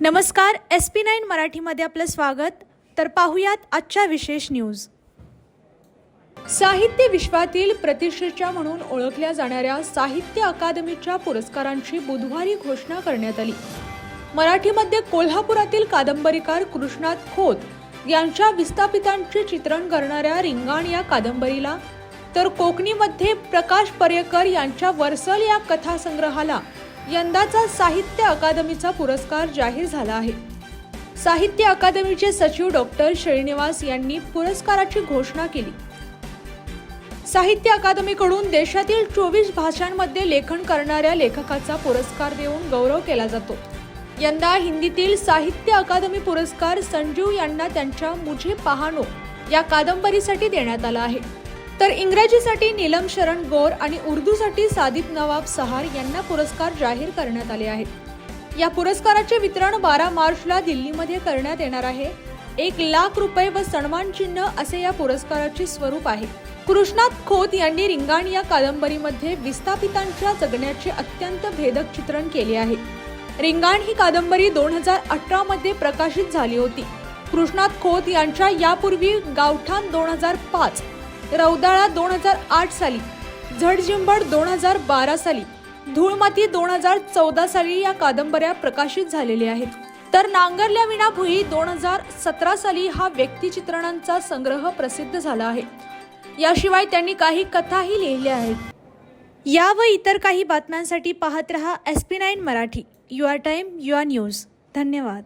नमस्कार S P nine मराठीमध्ये आपलं स्वागत. तर पाहुयात आजच्या विशेष न्यूज. साहित्य विश्वातील प्रतिष्ठेच्या म्हणून ओळखल्या जाणाऱ्या साहित्य अकादमीच्या पुरस्कारांची बुधवारी घोषणा करण्यात आली. मराठीमध्ये कोल्हापुरातील कादंबरीकार कृष्णात खोत यांच्या विस्थापितांचे चित्रण करणाऱ्या रिंगाण या कादंबरीला तर कोकणीमध्ये प्रकाश पर्यकर यांच्या वर्सल या कथासंग्रहाला यंदाचा साहित्य अकादमीचा पुरस्कार जाहीर झाला आहे. साहित्य अकादमीचे सचिव डॉक्टर श्रीनिवास यांनी पुरस्काराची घोषणा केली. साहित्य अकादमीकडून देशातील चोवीस भाषांमध्ये लेखन करणाऱ्या लेखकाचा पुरस्कार देऊन गौरव केला जातो. यंदा हिंदीतील साहित्य अकादमी पुरस्कार संजीव यांना त्यांच्या मुझे पहानो या कादंबरीसाठी देण्यात आला आहे. तर इंग्रजीसाठी नीलम शरण गौर आणि उर्दूसाठी सादिक नवाब सहार यांना पुरस्कार जाहीर करण्यात आले आहेत. या पुरस्काराचे वितरण बारा मार्चला दिल्लीमध्ये करण्यात येणार आहे. एक लाख रुपये व सन्मान चिन्ह असे या पुरस्काराचे स्वरूप आहे. कृष्णात खोत यांनी रिंगाण या कादंबरीमध्ये विस्थापितांच्या जगण्याचे अत्यंत भेदक चित्रण केले आहे. रिंगाण ही कादंबरी दोन हजार अठरा मध्ये प्रकाशित झाली होती. कृष्णात खोत यांच्या यापूर्वी गावठाण दोन हजार पाच रौदाळा दोन हजार आठ साली झडजिंबड दोन हजार बारा साली धूळमाती दोन हजार चौदा साली या कादंबऱ्या प्रकाशित झालेल्या आहेत. तर नांगरल्या विना भुई दोन हजार सतरा साली हा व्यक्तिचित्रणांचा संग्रह प्रसिद्ध झाला आहे. याशिवाय त्यांनी काही कथाही लिहिल्या आहेत. या व इतर काही बातम्यांसाठी पाहत रहा S P nine Marathi. Your time your news. धन्यवाद.